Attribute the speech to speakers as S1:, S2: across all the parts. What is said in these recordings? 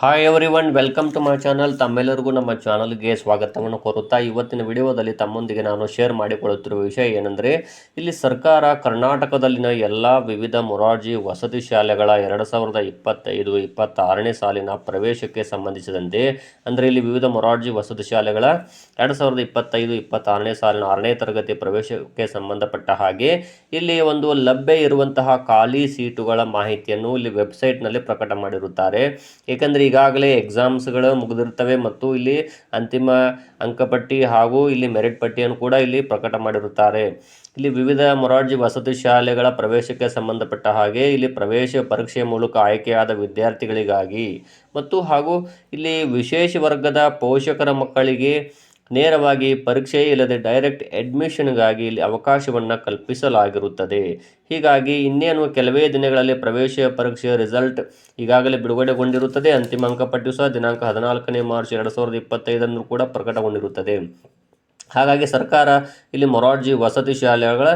S1: Hi everyone welcome to my channel ತಮ್ಮೆಲ್ಲರಿಗೂ ನಮ್ಮ ಚಾನಲ್ಗೆ ಸ್ವಾಗತವನ್ನು ಕೋರುತ್ತಾ ಇವತ್ತಿನ ವಿಡಿಯೋದಲ್ಲಿ ತಮ್ಮೊಂದಿಗೆ ನಾನು ಶೇರ್ ಮಾಡಿಕೊಳ್ಳುತ್ತಿರುವ ವಿಷಯ ಏನೆಂದರೆ, ಇಲ್ಲಿ ಸರ್ಕಾರ ಕರ್ನಾಟಕದಲ್ಲಿನ ಎಲ್ಲ ವಿವಿಧ ಮೊರಾರ್ಜಿ ವಸತಿ ಶಾಲೆಗಳ ಎರಡು ಸಾವಿರದ ಇಪ್ಪತ್ತೈದು, ಇಪ್ಪತ್ತಾರನೇ ಸಾಲಿನ ಪ್ರವೇಶಕ್ಕೆ ಸಂಬಂಧಿಸಿದಂತೆ, ಅಂದರೆ ಇಲ್ಲಿ ವಿವಿಧ ಮೊರಾರ್ಜಿ ವಸತಿ ಶಾಲೆಗಳ ಎರಡು ಸಾವಿರದ ಇಪ್ಪತ್ತೈದು, ಇಪ್ಪತ್ತಾರನೇ ಸಾಲಿನ ಆರನೇ ತರಗತಿ ಪ್ರವೇಶಕ್ಕೆ ಸಂಬಂಧಪಟ್ಟ ಹಾಗೆ, ಇಲ್ಲಿ ಒಂದು ಲಭ್ಯ ಇರುವಂತಹ ಖಾಲಿ ಸೀಟುಗಳ ಮಾಹಿತಿಯನ್ನು ಇಲ್ಲಿ ವೆಬ್ಸೈಟ್ನಲ್ಲಿ ಪ್ರಕಟ ಮಾಡಿರುತ್ತಾರೆ. ಏಕೆಂದರೆ ಈಗಾಗಲೇ ಎಕ್ಸಾಮ್ಸ್ಗಳು ಮುಗಿದಿರ್ತವೆ ಮತ್ತು ಇಲ್ಲಿ ಅಂತಿಮ ಅಂಕಪಟ್ಟಿ ಹಾಗೂ ಇಲ್ಲಿ ಮೆರಿಟ್ ಪಟ್ಟಿಯನ್ನು ಕೂಡ ಇಲ್ಲಿ ಪ್ರಕಟ ಮಾಡಿರುತ್ತಾರೆ. ಇಲ್ಲಿ ವಿವಿಧ ಮೊರಾರ್ಜಿ ವಸತಿ ಶಾಲೆಗಳ ಪ್ರವೇಶಕ್ಕೆ ಸಂಬಂಧಪಟ್ಟ ಹಾಗೆ ಇಲ್ಲಿ ಪ್ರವೇಶ ಪರೀಕ್ಷೆಯ ಮೂಲಕ ಆಯ್ಕೆಯಾದ ವಿದ್ಯಾರ್ಥಿಗಳಿಗಾಗಿ ಮತ್ತು ಹಾಗೂ ಇಲ್ಲಿ ವಿಶೇಷ ವರ್ಗದ ಪೋಷಕರ ಮಕ್ಕಳಿಗೆ ನೇರವಾಗಿ ಪರೀಕ್ಷೆ ಇಲ್ಲದೆ ಡೈರೆಕ್ಟ್ ಅಡ್ಮಿಷನ್ಗಾಗಿ ಇಲ್ಲಿ ಅವಕಾಶವನ್ನು ಕಲ್ಪಿಸಲಾಗಿರುತ್ತದೆ. ಹೀಗಾಗಿ ಇನ್ನೇನು ಕೆಲವೇ ದಿನಗಳಲ್ಲಿ ಪ್ರವೇಶ ಪರೀಕ್ಷೆಯ ರಿಸಲ್ಟ್ ಈಗಾಗಲೇ ಬಿಡುಗಡೆಗೊಂಡಿರುತ್ತದೆ. ಅಂತಿಮ ಅಂಕಪಟ್ಟಿಯು ಸಹ ದಿನಾಂಕ ಹದಿನಾಲ್ಕನೇ ಮಾರ್ಚ್ ಎರಡು ಸಾವಿರದ ಇಪ್ಪತ್ತೈದನ್ನು ಕೂಡ ಪ್ರಕಟಗೊಂಡಿರುತ್ತದೆ. ಹಾಗಾಗಿ ಸರ್ಕಾರ ಇಲ್ಲಿ ಮೊರಾರ್ಜಿ ವಸತಿ ಶಾಲೆಗಳ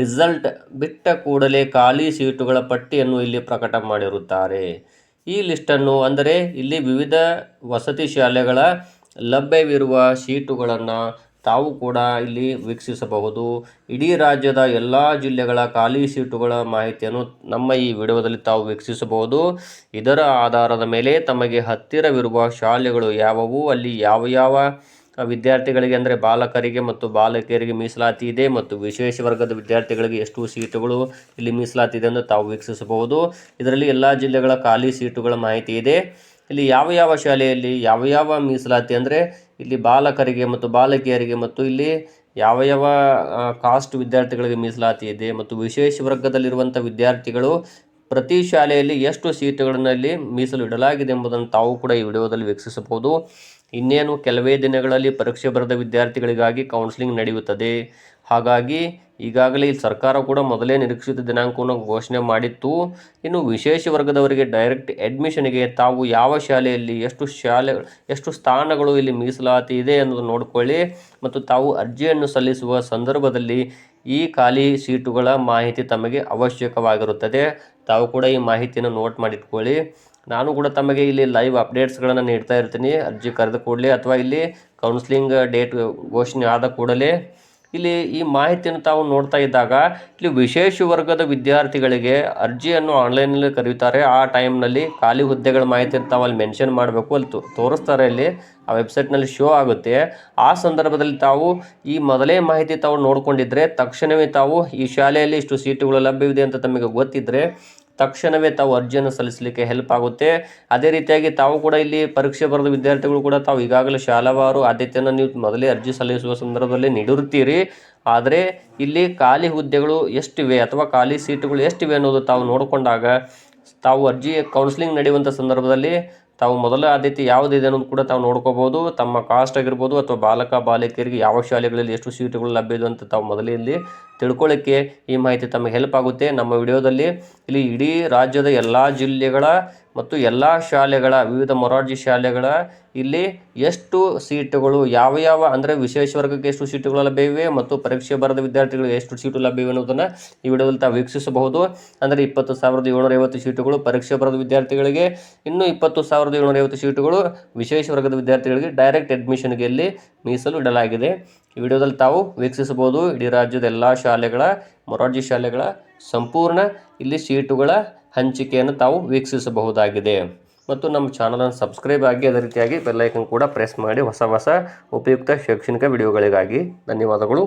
S1: ರಿಸಲ್ಟ್ ಬಿಟ್ಟ ಕೂಡಲೇ ಖಾಲಿ ಸೀಟುಗಳ ಪಟ್ಟಿಯನ್ನು ಇಲ್ಲಿ ಪ್ರಕಟ ಮಾಡಿರುತ್ತಾರೆ. ಈ ಲಿಸ್ಟನ್ನು ಅಂದರೆ ಇಲ್ಲಿ ವಿವಿಧ ವಸತಿ ಶಾಲೆಗಳ ಲಭ್ಯವಿರುವ ಸೀಟುಗಳನ್ನು ತಾವು ಕೂಡ ಇಲ್ಲಿ ವೀಕ್ಷಿಸಬಹುದು. ಇಡೀ ರಾಜ್ಯದ ಎಲ್ಲ ಜಿಲ್ಲೆಗಳ ಖಾಲಿ ಸೀಟುಗಳ ಮಾಹಿತಿಯನ್ನು ನಮ್ಮ ಈ ವಿಡಿಯೋದಲ್ಲಿ ತಾವು ವೀಕ್ಷಿಸಬಹುದು. ಇದರ ಆಧಾರದ ಮೇಲೆ ತಮಗೆ ಹತ್ತಿರವಿರುವ ಶಾಲೆಗಳು ಯಾವುವು? ಅಲ್ಲಿ ಯಾವ ಯಾವ ವಿದ್ಯಾರ್ಥಿಗಳಿಗೆ ಅಂದರೆ ಬಾಲಕರಿಗೆ ಮತ್ತು ಬಾಲಕಿಯರಿಗೆ ಮೀಸಲಾತಿ ಇದೆ ಮತ್ತು ವಿಶೇಷ ವರ್ಗದ ವಿದ್ಯಾರ್ಥಿಗಳಿಗೆ ಎಷ್ಟು ಸೀಟುಗಳು ಇಲ್ಲಿ ಮೀಸಲಾತಿ ಇದೆ ಎಂದು ತಾವು ವೀಕ್ಷಿಸಬಹುದು. ಇದರಲ್ಲಿ ಎಲ್ಲ ಜಿಲ್ಲೆಗಳ ಖಾಲಿ ಸೀಟುಗಳ ಮಾಹಿತಿ ಇದೆ. ಇಲ್ಲಿ ಯಾವ ಯಾವ ಶಾಲೆಯಲ್ಲಿ ಯಾವ ಯಾವ ಮೀಸಲಾತಿ ಅಂದರೆ ಇಲ್ಲಿ ಬಾಲಕರಿಗೆ ಮತ್ತು ಬಾಲಕಿಯರಿಗೆ ಮತ್ತು ಇಲ್ಲಿ ಯಾವ ಯಾವ ಕಾಸ್ಟ್ ವಿದ್ಯಾರ್ಥಿಗಳಿಗೆ ಮೀಸಲಾತಿ ಇದೆ ಮತ್ತು ವಿಶೇಷ ವರ್ಗದಲ್ಲಿರುವಂಥ ವಿದ್ಯಾರ್ಥಿಗಳು ಪ್ರತಿ ಶಾಲೆಯಲ್ಲಿ ಎಷ್ಟು ಸೀಟುಗಳನ್ನು ಇಲ್ಲಿ ಮೀಸಲು ಇಡಲಾಗಿದೆ ಎಂಬುದನ್ನು ತಾವು ಕೂಡ ಈ ವಿಡಿಯೋದಲ್ಲಿ ವೀಕ್ಷಿಸಬಹುದು. ಇನ್ನೇನು ಕೆಲವೇ ದಿನಗಳಲ್ಲಿ ಪರೀಕ್ಷೆ ಬರೆದ ವಿದ್ಯಾರ್ಥಿಗಳಿಗಾಗಿ ಕೌನ್ಸಿಲಿಂಗ್ ನಡೆಯುತ್ತದೆ. ಹಾಗಾಗಿ ಈಗಾಗಲೇ ಇಲ್ಲಿ ಸರ್ಕಾರ ಕೂಡ ಮೊದಲೇ ನಿರೀಕ್ಷಿತ ದಿನಾಂಕವನ್ನು ಘೋಷಣೆ ಮಾಡಿತ್ತು. ಇನ್ನು ವಿಶೇಷ ವರ್ಗದವರಿಗೆ ಡೈರೆಕ್ಟ್ ಅಡ್ಮಿಷನ್ಗೆ ತಾವು ಯಾವ ಶಾಲೆಯಲ್ಲಿ ಎಷ್ಟು ಶಾಲೆ, ಎಷ್ಟು ಸ್ಥಾನಗಳು ಇಲ್ಲಿ ಮೀಸಲಾತಿ ಇದೆ ಅನ್ನೋದನ್ನು ನೋಡಿಕೊಳ್ಳಿ. ಮತ್ತು ತಾವು ಅರ್ಜಿಯನ್ನು ಸಲ್ಲಿಸುವ ಸಂದರ್ಭದಲ್ಲಿ ಈ ಖಾಲಿ ಸೀಟುಗಳ ಮಾಹಿತಿ ತಮಗೆ ಅವಶ್ಯಕವಾಗಿರುತ್ತದೆ. ತಾವು ಕೂಡ ಈ ಮಾಹಿತಿಯನ್ನು ನೋಟ್ ಮಾಡಿಟ್ಕೊಳ್ಳಿ. ನಾನು ಕೂಡ ತಮಗೆ ಇಲ್ಲಿ ಲೈವ್ ಅಪ್ಡೇಟ್ಸ್ಗಳನ್ನು ನೀಡ್ತಾ ಇರ್ತೀನಿ. ಅರ್ಜಿ ಕರೆದ ಕೂಡಲೇ ಅಥವಾ ಇಲ್ಲಿ ಕೌನ್ಸಿಲಿಂಗ್ ಡೇಟ್ ಘೋಷಣೆ ಆದ ಕೂಡಲೇ. ಇಲ್ಲಿ ಈ ಮಾಹಿತಿಯನ್ನು ತಾವು ನೋಡ್ತಾ ಇದ್ದಾಗ ಇಲ್ಲಿ ವಿಶೇಷ ವರ್ಗದ ವಿದ್ಯಾರ್ಥಿಗಳಿಗೆ ಅರ್ಜಿಯನ್ನು ಆನ್ಲೈನಲ್ಲಿ ಕರೆಯುತ್ತಾರೆ ಆ ಟೈಮ್ನಲ್ಲಿ ಖಾಲಿ ಹುದ್ದೆಗಳ ಮಾಹಿತಿ ತಾವು ಅಲ್ಲಿ ಮೆನ್ಷನ್ ಮಾಡಬೇಕು ಅಲ್ಲಿ ತೋರಿಸ್ತಾರೆ ಅಲ್ಲಿ ಆ ವೆಬ್ಸೈಟ್ನಲ್ಲಿ ಶೋ ಆಗುತ್ತೆ. ಆ ಸಂದರ್ಭದಲ್ಲಿ ತಾವು ಈ ಮೊದಲೇ ಮಾಹಿತಿ ತಾವು ನೋಡ್ಕೊಂಡಿದ್ರೆ ತಕ್ಷಣವೇ ತಾವು ಈ ಶಾಲೆಯಲ್ಲಿ ಇಷ್ಟು ಸೀಟುಗಳು ಲಭ್ಯವಿದೆ ಅಂತ ತಮಗೆ ಗೊತ್ತಿದ್ದರೆ ತಕ್ಷಣವೇ ತಾವು ಅರ್ಜಿಯನ್ನು ಸಲ್ಲಿಸಲಿಕ್ಕೆ ಹೆಲ್ಪ್ ಆಗುತ್ತೆ. ಅದೇ ರೀತಿಯಾಗಿ ತಾವು ಕೂಡ ಇಲ್ಲಿ ಪರೀಕ್ಷೆ ಬರೆದ ವಿದ್ಯಾರ್ಥಿಗಳು ಕೂಡ ತಾವು ಈಗಾಗಲೇ ಶಾಲಾವಾರು ಆದ್ಯತೆಯನ್ನು ನೀವು ಮೊದಲೇ ಅರ್ಜಿ ಸಲ್ಲಿಸುವ ಸಂದರ್ಭದಲ್ಲಿ ನೀಡಿರುತ್ತೀರಿ. ಆದರೆ ಇಲ್ಲಿ ಖಾಲಿ ಹುದ್ದೆಗಳು ಎಷ್ಟಿವೆ ಅಥವಾ ಖಾಲಿ ಸೀಟುಗಳು ಎಷ್ಟಿವೆ ಅನ್ನೋದು ತಾವು ನೋಡಿಕೊಂಡಾಗ ತಾವು ಅರ್ಜಿ ಕೌನ್ಸಿಲಿಂಗ್ ನಡೆಯುವಂಥ ಸಂದರ್ಭದಲ್ಲಿ ತಾವು ಮೊದಲ ಆದ್ಯತೆ ಯಾವುದಿದೆ ಅನ್ನೋದು ಕೂಡ ತಾವು ನೋಡ್ಕೋಬೋದು. ತಮ್ಮ ಕಾಸ್ಟ್ ಆಗಿರ್ಬೋದು ಅಥವಾ ಬಾಲಕ, ಬಾಲಕಿಯರಿಗೆ ಯಾವ ಶಾಲೆಗಳಲ್ಲಿ ಎಷ್ಟು ಸೀಟುಗಳು ಲಭ್ಯ ಇದೆ ಅಂತ ತಾವು ಮೊದಲೇ ಇಲ್ಲಿ ತಿಳ್ಕೊಳ್ಳಿಕ್ಕೆ ಈ ಮಾಹಿತಿ ತಮಗೆ ಹೆಲ್ಪ್ ಆಗುತ್ತೆ. ನಮ್ಮ ವಿಡಿಯೋದಲ್ಲಿ ಇಲ್ಲಿ ಇಡೀ ರಾಜ್ಯದ ಎಲ್ಲ ಜಿಲ್ಲೆಗಳ ಮತ್ತು ಎಲ್ಲ ಶಾಲೆಗಳ, ವಿವಿಧ ಮೊರಾರ್ಜಿ ಶಾಲೆಗಳ ಇಲ್ಲಿ ಎಷ್ಟು ಸೀಟುಗಳು, ಯಾವ ಯಾವ, ಅಂದರೆ ವಿಶೇಷ ವರ್ಗಕ್ಕೆ ಎಷ್ಟು ಸೀಟುಗಳು ಲಭ್ಯವಿವೆ ಮತ್ತು ಪರೀಕ್ಷೆ ಬರೆದ ವಿದ್ಯಾರ್ಥಿಗಳಿಗೆ ಎಷ್ಟು ಸೀಟು ಲಭ್ಯವಿವೆ ಅನ್ನೋದನ್ನು ಈ ವಿಡಿಯೋದಲ್ಲಿ ತಾವು ವೀಕ್ಷಿಸಬಹುದು. ಅಂದರೆ ಇಪ್ಪತ್ತು ಸಾವಿರದ ಏಳ್ನೂರ ಐವತ್ತು ಸೀಟುಗಳು ಪರೀಕ್ಷೆ ಬರೆದ ವಿದ್ಯಾರ್ಥಿಗಳಿಗೆ, ಇನ್ನು ಇಪ್ಪತ್ತು ಸಾವಿರದ ಏಳ್ನೂರ ಐವತ್ತು ಸೀಟುಗಳು ವಿಶೇಷ ವರ್ಗದ ವಿದ್ಯಾರ್ಥಿಗಳಿಗೆ ಡೈರೆಕ್ಟ್ ಅಡ್ಮಿಷನ್ಗೆ ಇಲ್ಲಿ ಮೀಸಲು ಇಡಲಾಗಿದೆ. ಈ ವಿಡಿಯೋದಲ್ಲಿ ತಾವು ವೀಕ್ಷಿಸಬಹುದು, ಇಡೀ ರಾಜ್ಯದ ಎಲ್ಲ ಶಾಲೆಗಳ, ಮೊರಾರ್ಜಿ ಶಾಲೆಗಳ ಸಂಪೂರ್ಣ ಇಲ್ಲಿ ಸೀಟುಗಳ ಹಂಚಿಕೆಯನ್ನು ತಾವು ವೀಕ್ಷಿಸಬಹುದಾಗಿದೆ. ಮತ್ತು ನಮ್ಮ ಚಾನಲನ್ನು ಸಬ್ಸ್ಕ್ರೈಬ್ ಆಗಿ ಅದೇ ರೀತಿಯಾಗಿ ಬೆಲ್ಲೈಕನ್ ಕೂಡ ಪ್ರೆಸ್ ಮಾಡಿ ಹೊಸ ಹೊಸ ಉಪಯುಕ್ತ ಶೈಕ್ಷಣಿಕ ವಿಡಿಯೋಗಳಿಗಾಗಿ ಧನ್ಯವಾದಗಳು.